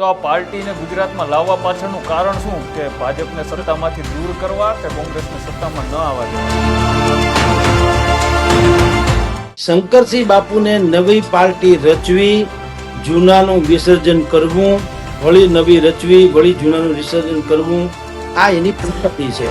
તો આ પાર્ટીને ગુજરાતમાં લાવવા પાછળનું કારણ શું? કે ભાજપને સત્તામાંથી દૂર કરવા કે કોંગ્રેસને સત્તામાં ન આવવા દેવા? શંકરસિંહ બાપુને નવી પાર્ટી રચવી, જૂનાનું વિસર્જન કરવું, વળી નવી રચવી, વળી જૂનાનું વિસર્જન કરવું, આ એની પ્રકૃતિ છે.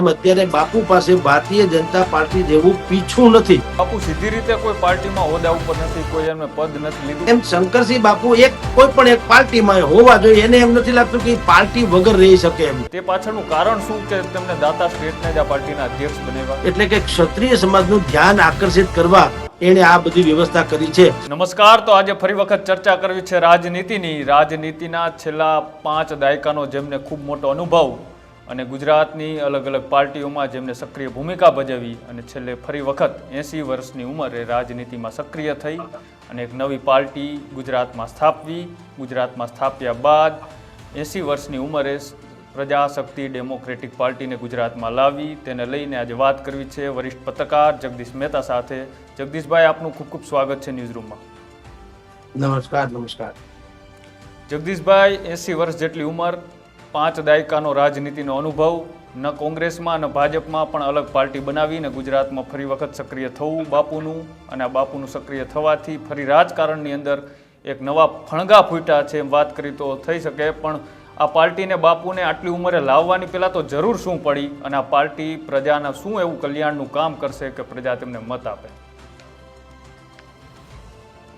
એમ અત્યારે બાપુ પાસે ભારતીય જનતા પાર્ટી જેવું પીછું નથી. બાપુ સીધી રીતે કોઈ પાર્ટીમાં હોદ્દા ઉપર નથી કોઈ એમને પદ નથી લીધું. એમ શંકરસિંહ બાપુ એક કોઈ પણ એક પાર્ટીમાં હોવા જોઈએ એને એમ નથી લાગતું કે પાર્ટી વગર રહી શકે એમ. તે પાછળનું કારણ શું કે તેમને દાતા સ્ટેટને જ આ પાર્ટીના અધ્યક્ષ બનાવ્યા. એટલે કે ક્ષત્રિય સમાજનું ધ્યાન આકર્ષિત કરવા એણે આ બધી વ્યવસ્થા કરી છે. નમસ્કાર તો આજે ફરી વખત ચર્ચા કરવી છે રાજનીતિની. રાજનીતિના છેલ્લા પાંચ દાયકાનો જેમને ખૂબ મોટો અનુભવ અને ગુજરાતની અલગ અલગ પાર્ટીઓમાં જેમને સક્રિય ભૂમિકા ભજવી અને છેલ્લે ફરી વખત એંસી વર્ષની ઉંમરે રાજનીતિમાં સક્રિય થઈ અને એક નવી પાર્ટી ગુજરાતમાં સ્થાપવી ગુજરાતમાં સ્થાપ્યા બાદ એંસી વર્ષની ઉંમરે પ્રજાશક્તિ ડેમોક્રેટિક પાર્ટીને ગુજરાતમાં લાવી. તેને લઈને આજે વાત કરવી છે વરિષ્ઠ પત્રકાર જગદીશ મહેતા સાથે. જગદીશભાઈ આપનું ખૂબ ખૂબ સ્વાગત છે ન્યૂઝરૂમમાં. નમસ્કાર નમસ્કાર. જગદીશભાઈ એંસી વર્ષ જેટલી ઉંમર પાંચ દાયકાનો રાજનીતિનો અનુભવ, ન કોંગ્રેસમાં ન ભાજપમાં પણ અલગ પાર્ટી બનાવીને ગુજરાતમાં ફરી વખત સક્રિય થવું બાપુનું અને આ બાપુનું સક્રિય થવાથી ફરી રાજકારણની અંદર એક નવા ફણગા ફૂટ્યા છે એમ વાત કરી તો થઈ શકે, પણ આ પાર્ટીને બાપુને આટલી ઉંમરે લાવવાની પહેલાં તો જરૂર શું પડી અને આ પાર્ટી પ્રજાના શું એવું કલ્યાણનું કામ કરશે કે પ્રજા તેમને મત આપે?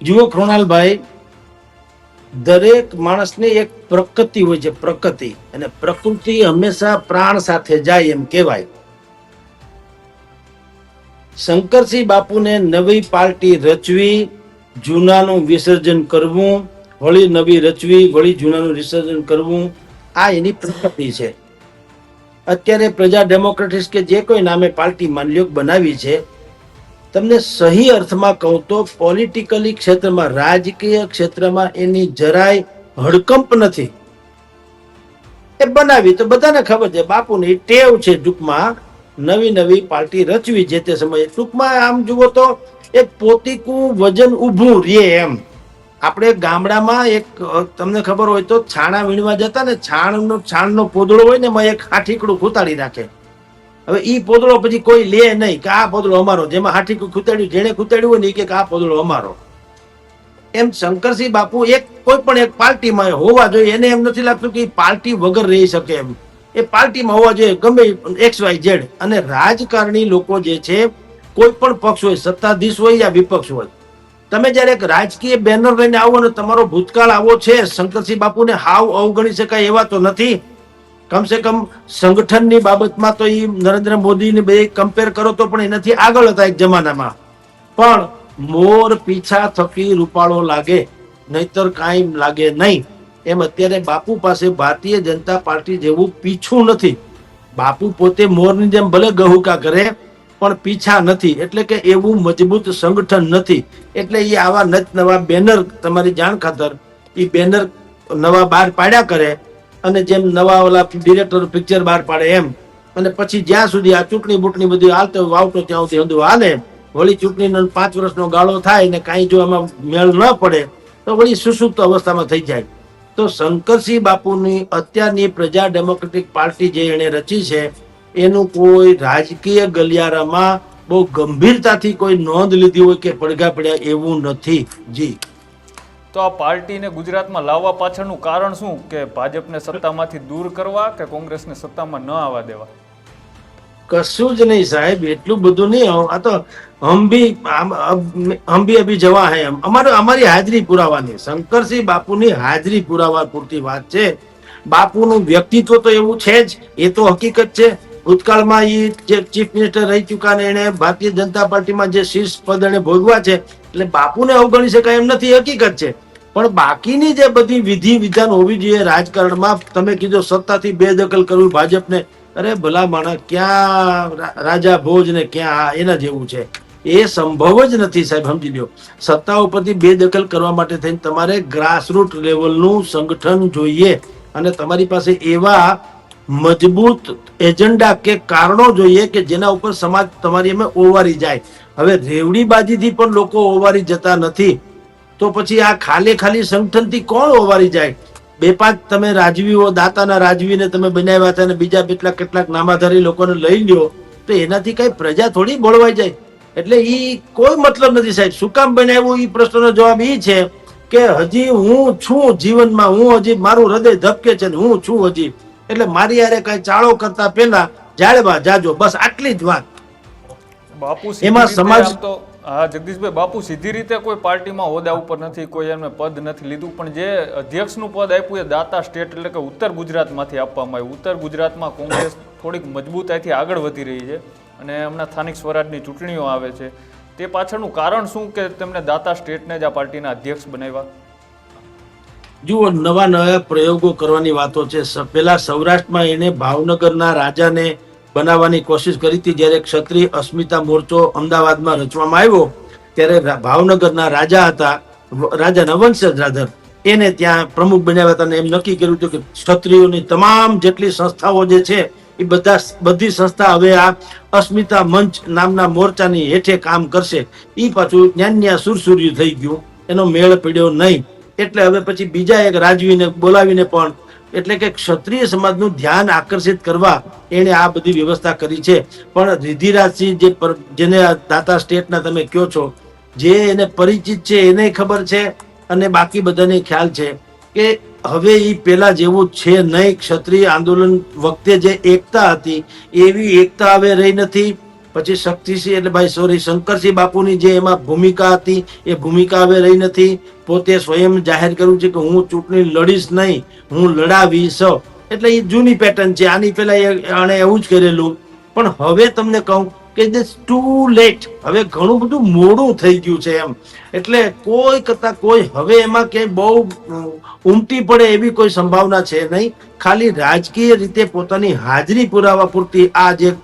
જુઓ કૃણાલભાઈ દરેક માણસને એક પ્રકૃતિ હોય છે, પ્રકૃતિ. અને પ્રકૃતિ હંમેશા પ્રાણ સાથે જાય એમ કહેવાય. શંકરસિંહ બાપુને નવી પાર્ટી રચવી, જૂનાનું વિસર્જન કરવું, વળી નવી રચવી, વળી જૂનાનું વિસર્જન કરવું, આ એની પ્રકૃતિ છે. અત્યારે પ્રજા ડેમોક્રેટિક્સ કે જે કોઈ નામે પાર્ટી માન્યક બનાવી છે તમને સહી અર્થમાં કહું તો પોલિટિકલી ક્ષેત્રમાં, રાજકીય ક્ષેત્રમાં એની જરાય હડકંપ નથી. એ બનાવી તો બધાને ખબર છે, બાપુની ટેવ છે ટૂંકમાં, નવી નવી પાર્ટી રચવી જે તે સમયે. ટૂંકમાં આમ જુઓ તો એક પોતીકું વજન ઊભું રે એમ. આપણે ગામડામાં એક તમને ખબર હોય તો છાણા વીણવા જતા ને, છાણનો છાણનો પોદળો હોય ને એમાં એક હાઠીકડું ખૂતાડી નાખે. હવે ઈ પોદળો પછી કોઈ લે નહીં કે આ પોદળો અમારો. જેમાં હાથી ખૂતાડ્યું જેને ખૂતાડ્યું હોય ને કે આ પોદળો અમારો. એમ શંકરસિંહ બાપુ એક કોઈ પણ એક પાર્ટીમાં હોવા જોઈએ. એને એમ નથી લાગતું કે પાર્ટી વગર રહી શકે એમ. એ પાર્ટીમાં હોવા જોઈએ, ગમે એક્સ વાય ઝેડ અને રાજકારણી લોકો જે છે, કોઈ પણ પક્ષ હોય, સત્તાધીશ હોય યા વિપક્ષ હોય, તમે જ્યારે એક રાજકીય બેનર લઈને આવો ને તમારો ભૂતકાળ આવો છે, શંકરસિંહ બાપુને હાવ અવગણી શકાય એવા તો નથી. કમસે કમ સંગઠનની બાબતમાં તો એ નરેન્દ્ર મોદીને બે કમ્પેર કરો તો પણ એનાથી આગળ હતા એક જમાનામાં. પણ મોર પીછા થકી રૂપાળો લાગે, નહીતર કાંઈ લાગે નહીં. એમ અત્યારે બાપુ પાસે ભારતીય જનતા પાર્ટી જેવું પીછું નથી. બાપુ પોતે મોરની જેમ ભલે ગહુકા કરે, પણ પીછા નથી. એટલે કે એવું મજબૂત સંગઠન નથી. એટલે એ આવા નત નવા બેનર, તમારી જાણ ખાતર એ બેનર નવા બહાર પાડ્યા કરે અને જેમ નવા ઓલા ડિરેક્ટર પિક્ચર બહાર પાડે એમ. અને પછી જ્યાં સુધી આ ચૂંટણી બુટણી બધી હાલતો વાવતો ત્યાં સુધી હંધું હાલે વળી ચૂંટણીનો પાંચ વર્ષનો ગાળો થાય ને કાંઈ જો આમાં મેળ ન પડે, તો વળી સુસુપ્ત અવસ્થામાં થઈ જાય. તો શંકરસિંહ બાપુની અત્યારની પ્રજા ડેમોક્રેટિક પાર્ટી જે એણે રચી છે, એનું કોઈ રાજકીય ગલિયારામાં બહુ ગંભીરતાથી કોઈ નોંધ લીધી હોય કે પડઘા પડ્યા એવું નથી. જી. તો આ પાર્ટીને ગુજરાતમાં લાવવા પાછળનું કારણ શું? કે ભાજપને સત્તામાંથી દૂર કરવા કે કોંગ્રેસને સત્તામાં ન આવવા દેવા? કશું જ નહીં સાહેબ, એટલું બધું નહીં. આ તો હમ ભી અભી જવા હે એમ અમારે, અમારી હાજરી પુરાવાની. શંકરસિંહ બાપુની હાજરી પુરાવા પૂરતી વાત છે. બાપુનું વ્યક્તિત્વ તો એવું છે જ. એ તો હકીકત છે. ભૂતકાળમાં એ જે ચીફ મિનિસ્ટર રહી ચૂક્યા ને એને ભારતીય જનતા પાર્ટીમાં જે શીર્ષ પદ એને ભોગવા છે, એટલે બાપુને અવગણી શકાય એમ નથી. હકીકત છે. પણ બાકીની જે બધી વિધિ વિધાન હોવી જોઈએ રાજકારણમાં, તમે કીધો સત્તાથી બેદખલ કરવું ભાજપને, અરે ભલા માણસ, ક્યાં રાજા ભોજ ને ક્યાં એના જેવું છે. એ સંભવ જ નથી સાહેબ, સમજી લ્યો. સત્તા ઉપરથી બેદખલ કરવા માટે થઈને તમારે ગ્રાસરૂટ લેવલનું સંગઠન જોઈએ અને તમારી પાસે એવા મજબૂત એજન્ડા કે કારણો જોઈએ કે જેના ઉપર સમાજ તમારી અમે ઓવારી જાય. હવે રેવડીબાજીથી પણ લોકો ઓવારી જતા નથી. તો પછી આ ખાલી ખાલી સંગઠનથી કોણ ઓવારી જાય? બે પાંચ તમે રાજવીઓ દાતાના રાજવીને તમે બનાવ્યા હતા અને બીજા કેટલાક કેટલાક નામાધારી લોકોને લઈ લ્યો તો એનાથી કઈ પ્રજા થોડી બળવાઈ જાય. એટલે એ કોઈ મતલબ નથી સાહેબ. શું કામ બનાવ્યું? એ પ્રશ્નનો જવાબ એ છે કે હજી હું છું જીવનમાં હું હજી મારું હૃદય ધબકે છે હું છું હજી. એટલે મારી યારે કઈ ચાળો કરતા પહેલા જાળવા જાજો. બસ આટલી જ વાત. બાપુ એમાં સમાજ- તો હા, જગદીશભાઈ, બાપુ સીધી રીતે કોઈ પાર્ટીમાં હોદ્દા ઉપર નથી, કોઈ એમને પદ નથી લીધું, પણ જે અધ્યક્ષનું પદ આપ્યું એ દાતા સ્ટેટ એટલે કે ઉત્તર ગુજરાતમાંથી આપવામાં આવ્યું. ઉત્તર ગુજરાતમાં કોંગ્રેસ થોડીક મજબૂતાઈથી આગળ વધી રહી છે અને હમણાં સ્થાનિક સ્વરાજની ચૂંટણીઓ આવે છે. તે પાછળનું કારણ શું કે તેમને દાતા સ્ટેટને જ આ પાર્ટીના અધ્યક્ષ બનાવ્યા? જુઓ, નવા નવા પ્રયોગો કરવાની વાતો છે. પેલા સૌરાષ્ટ્રમાં એને ભાવનગરના રાજાને બનાવવાની કોશિશ કરી હતી. જ્યારે ક્ષત્રિય અસ્મિતા મોરચો અમદાવાદમાં રચવામાં આવ્યો, ત્યારે ભાવનગરના રાજા હતા રાજા વંશજ રાધર. એને ત્યાં પ્રમુખ બનાવ્યા હતા અને એમ નક્કી કર્યું હતું કે ક્ષત્રિયોની તમામ જેટલી સંસ્થાઓ જે છે, એ બધા બધી સંસ્થા હવે આ અસ્મિતા મંચ નામના મોરચાની હેઠે કામ કરશે. એ પાછું જ્ઞાન્યા સુરસુર્યું થઈ ગયું. એનો મેળ પડ્યો નહીં. એટલે હવે પછી બીજા એક રાજવીને બોલાવીને પણ એટલે કે ક્ષત્રિય સમાજનું ધ્યાન આકર્ષિત કરવા એણે આ બધી વ્યવસ્થા કરી છે. પણ રિધિરાજસિંહ જે જેને દાતા સ્ટેટના તમે કયો છો, જે એને પરિચિત છે એને ખબર છે અને બાકી બધાને ખ્યાલ છે કે હવે એ પેલા જેવું છે નહીં. ક્ષત્રિય આંદોલન વખતે જે એકતા હતી, એવી એકતા હવે રહી નથી. પછી શક્તિસિંહ એટલે ભાઈ સોરી શંકરસિંહ બાપુની જે એમાં ભૂમિકા હતી, એ ભૂમિકા હવે રહી નથી. પોતે સ્વયં જાહેર કર્યું છે કે હું ચૂંટણી લડીશ નહીં, હું લડાવીશ. એટલે એ જૂની પેટર્ન છે. આની પહેલા આણે એવું જ કરેલું. પણ હવે તમને કહું કે ટુ લેટ હવે ઘણું બધું મોડું થઈ ગયું છે એમ. એટલે કોઈ કરતા કોઈ હવે એમાં ક્યાંય બહુ ઉમટી પડે એવી કોઈ સંભાવના છે નહીં. ખાલી રાજકીય રીતે પોતાની હાજરી પુરાવા પૂરતી આ જે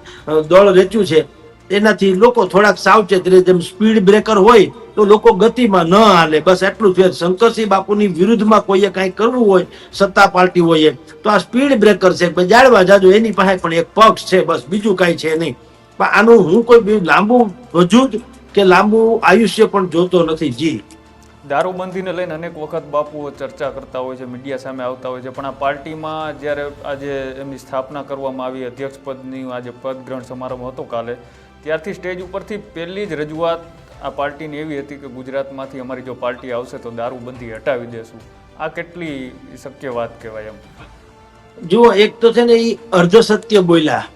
દળ રચ્યું છે એનાથી લોકો થોડાક સાવચેત રહે. જેમ સ્પીડ બ્રેકર હોય, તો લોકો ગતિમાં ન હાલે. બસ એટલું જ. શંકરસિંહ બાપુની વિરુદ્ધમાં કોઈએ કાંઈ કરવું હોય, સત્તા પાર્ટી હોય તો આ સ્પીડ બ્રેકર છે. જાળવા જાજો, એની પાસે પણ એક પક્ષ છે. બસ બીજું કાંઈ છે નહીં. પણ આનું હું કોઈ બી લાંબુ વજૂદ કે લાંબુ આયુષ્ય પણ જોતો નથી. જી. દારૂબંધીને લઈને અનેક વખત બાપુઓ ચર્ચા કરતા હોય છે, મીડિયા સામે આવતા હોય છે. પણ આ પાર્ટીમાં જ્યારે આજે એમની સ્થાપના કરવામાં આવી, અધ્યક્ષ પદની આજે પદ ગ્રહણ સમારંભ હતો કાલે ત્યારથી સ્ટેજ ઉપરથી પહેલી જ રજૂઆત આ પાર્ટીની એવી હતી કે ગુજરાતમાંથી અમારી જો પાર્ટી આવશે તો દારૂબંધી હટાવી દેશું. આ કેટલી શક્ય વાત કહેવાય એમ. જુઓ, એક તો છે ને એ અર્ધ સત્ય બોલ્યા.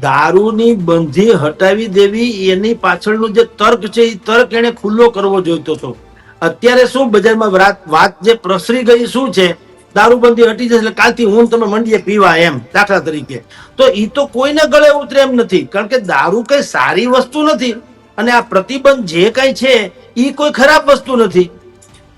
દારૂની બંધી હટાવી દેવી એની પાછળનો જે તર્ક છે એ તર્ક એને ખુલ્લો કરવો જોઈતો હતો. અત્યારે શું બજારમાં વાત જે પ્રસરી ગઈ શું છે દારૂબંધી હટી જશે એટલે કાલથી હું તમે મંડીએ પીવા એમ, દાખલા તરીકે. તો એ તો કોઈને ગળે ઉતરે એમ નથી. કારણ કે દારૂ કઈ સારી વસ્તુ નથી અને આ પ્રતિબંધ જે કઈ છે એ કોઈ ખરાબ વસ્તુ નથી.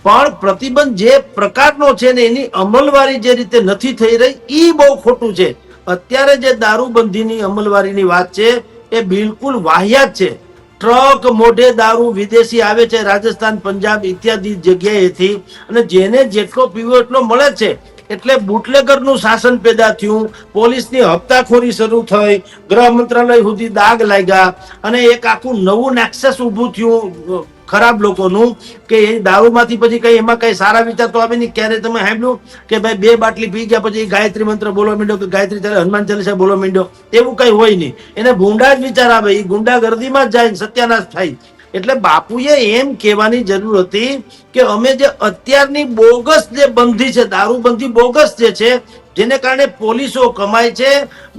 પણ પ્રતિબંધ જે પ્રકારનો છે ને એની અમલવારી જે રીતે નથી થઈ રહી એ બહુ ખોટું છે. અત્યારે જે દારૂબંધીની અમલવારીની વાત છે, એ બિલકુલ વાહિયાત છે. ટ્રક મોઢે દારૂ વિદેશી આવે છે, રાજસ્થાન, પંજાબ ઇત્યાદિ જગ્યાએથી. અને જેને જેટલો પીવો એટલો મળે છે. એટલે બુટલેગરનું શાસન પેદા થયું, પોલીસની હપ્તાખોરી શરૂ થઈ, ગૃહ મંત્રાલય સુધી દાગ લાગ્યા અને એક આખું નવું નેક્સસ ઊભું થયું ખરાબ લોકોનું કે એ દારૂમાંથી પછી કઈ એમાં કઈ સારા વિચાર તો આવે નહીં. ક્યારે તમે સાંભળ્યું કે ભાઈ બે બાટલી પી ગયા પછી ગાયત્રી મંત્ર બોલવા માંડ્યો કે ગાયત્રી ચાલે, હનુમાન ચાલીસા બોલવા માંડ્યો? એવું કઈ હોય નહીં. એને ગુંડા જ વિચાર આવે. એ ગુંડા ગર્દીમાં જ જાય સત્યાનાશ થાય. એટલે બાપુએ એમ કહેવાની જરૂર હતી કે અમે જે અત્યારની બોગસ જે બંધી છે દારૂબંધી બોગસ જે છે, જેને કારણે પોલીસો કમાય છે,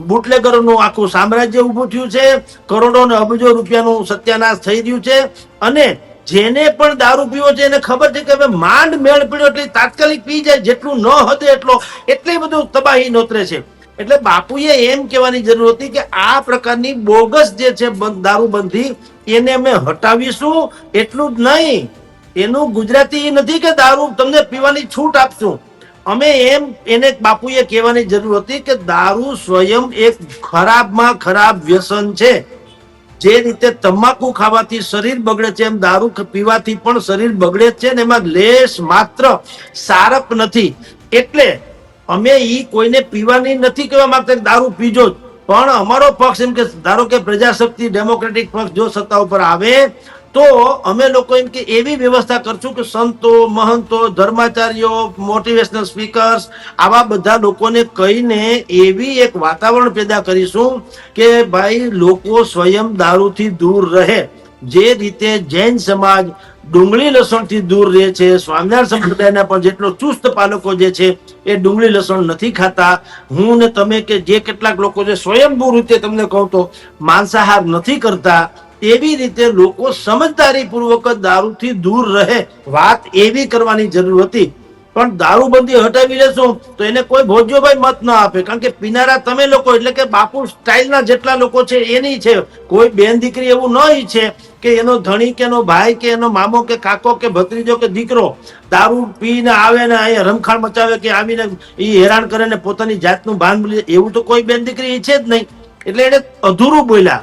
બુટલેગરોનું આખું સામ્રાજ્ય ઊભું થયું છે, કરોડો અબજો રૂપિયાનું સત્યાનાશ થઈ રહ્યું છે અને જેને પણ દારૂ પીવો છે એને ખબર છે કે હવે માંડ મેળ પીડ્યો એટલે તાત્કાલિક પી જાય, જેટલું ન હતું એટલો એટલી બધું તબાહી નોતરે છે. એટલે બાપુએ એમ કહેવાની જરૂર હતી કે આ પ્રકારની બોગસ જે છે દારૂ દારૂબંધી, એને અમે હટાવીશું. એટલું જ નહીં, એનું ગુજરાતી એ નથી કે દારૂ તમને પીવાની છૂટ આપશું. અમે એમ, એને બાપુએ કહેવાની જરૂર હતી કે દારૂ સ્વયં એક ખરાબમાં ખરાબ વ્યસન છે. જે રીતે તમાકુ ખાવાથી શરીર બગડે છે, એમ દારૂ પીવાથી પણ શરીર બગડે છે ને એમાં લેશ માત્ર સારપ નથી. એટલે અમે ઈ કોઈને પીવાની નથી કહેવા માંગતા દારૂ પીજો પણ અમારો પક્ષ એમ કે ધારો કે પ્રજાશક્તિ ડેમોક્રેટિક પક્ષ જો સત્તા ઉપર આવે તો અમે લોકો એમ કે એવી વ્યવસ્થા કરશું કે સંતો, મહંતો, ધર્માચાર્યો મોટિવેશનલ સ્પીકર્સ આવા બધા લોકોને કહીને એવી એક વાતાવરણ પેદા કરીશું કે ભાઈ લોકો સ્વયં દારૂથી દૂર રહે. જે રીતે જૈન સમાજ ડુંગળી લસણથી દૂર રહે છે, સ્વામિનારાયણ સંપ્રદાયના પણ જેટલો ચુસ્ત પાલકો જે છે એ ડુંગળી લસણ નથી ખાતા. હું ને તમે કે જે કેટલાક લોકો છે સ્વયંભૂ રીતે તમને કહું તો માંસાહાર નથી કરતા. એવી રીતે લોકો સમજદારી પૂર્વક દારૂથી દૂર રહે. વાત એવી કરવાની જરૂર હતી. પણ દારૂબંધી હટાવી લેશું તો એને કોઈ ભોજ્યોભાઈ મત ન આપે. કારણ કે પીનારા તમે લોકો, એટલે કે બાપુ સ્ટાઇલના જેટલા લોકો છે, એની છે. કોઈ બેન દીકરી એવું ન ઈચ્છે કે એનો ધણી કે એનો ભાઈ કે એનો મામો કે કાકો કે ભત્રીજો કે દીકરો દારૂ પીને આવે ને અહીંયા રમખાણ મચાવે કે આવીને એ હેરાન કરે ને પોતાની જાતનું ભાન એવું તો કોઈ બેન દીકરી ઈચ્છે જ નહીં. એટલે એને અધૂરું બોલ્યા.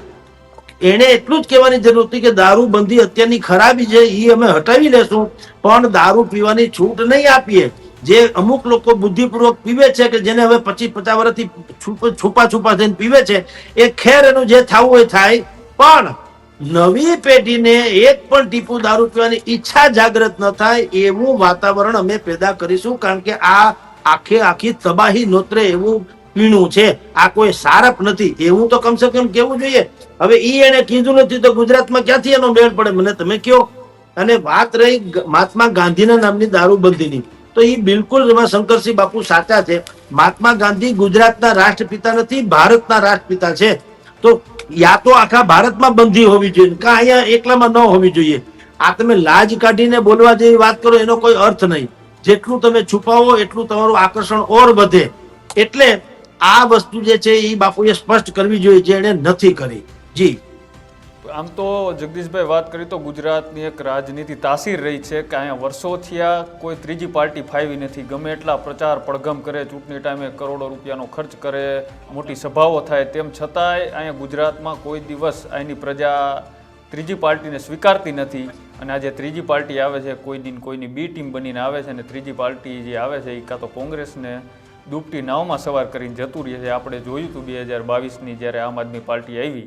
એને એટલું જ કહેવાની જરૂર હતી કે દારૂ બંધી અત્યારની ખરાબી છે એ અમે હટાવી લેશું, પણ દારૂ પીવાની છૂટ નહીં આપીએ. જે અમુક લોકો બુદ્ધિપૂર્વક પીવે છે કે જેને હવે પચીસ પચાસ વર્ષથી છુપ- છુપા થઈને પીવે છે, એ ખેર એનું જે થવું હોય થાય. પણ નવી પેઢીને એક પણ ટીપું દારૂ પીવાની ઈચ્છા જાગૃત ન થાય, એવું વાતાવરણ અમે પેદા કરીશું, કારણ કે આ આખે આખી તબાહી નોતરે એવું પીણું છે. આ કોઈ સારપ નથી. એવું તો કમસે કમ કેવું જોઈએ? હવે ઈ એને કીધું નથી તો ગુજરાતમાં ક્યાંથી એનો મેળ પડે? મને તમે કયો. અને વાત રહી મહાત્મા ગાંધીના નામની દારૂબંધીની. તો એ બિલકુલ એમાં શંકરસિંહ બાપુ સાચા છે. મહાત્મા ગાંધી ગુજરાતના રાષ્ટ્રપિતા નથી, ભારતના રાષ્ટ્રપિતા છે. તો યા તો આખા ભારતમાં બંધી હોવી જોઈએ. કાં અહીંયા એકલામાં ન હોવી જોઈએ. આ તમે લાજ કાઢીને બોલવા જેવી વાત કરો, એનો કોઈ અર્થ નહીં. જેટલું તમે છુપાવો, એટલું તમારું આકર્ષણ ઓર વધે. એટલે આ વસ્તુ જે છે એ બાપુએ સ્પષ્ટ કરવી જોઈએ જે એને નથી કરી. જી. આમ તો જગદીશભાઈ વાત કરી તો ગુજરાતની એક રાજનીતિ તાસીર રહી છે કે અહીંયા વર્ષોથી આ કોઈ ત્રીજી પાર્ટી ફાવી નથી. ગમે એટલા પ્રચાર પડઘમ કરે, ચૂંટણી ટાઈમે કરોડો રૂપિયાનો ખર્ચ કરે, મોટી સભાઓ થાય, તેમ છતાંય અહીંયા ગુજરાતમાં કોઈ દિવસ અહીંની પ્રજા ત્રીજી પાર્ટીને સ્વીકારતી નથી. અને આજે ત્રીજી પાર્ટી આવે છે કોઈની કોઈની બી ટીમ બનીને આવે છે અને ત્રીજી પાર્ટી જે આવે છે એ કાં તો કોંગ્રેસને ડૂબતી નાવમાં સવાર કરીને જતું રહે છે. આપણે જોયું હતું બે હજાર બાવીસની જ્યારે આમ આદમી પાર્ટી આવી.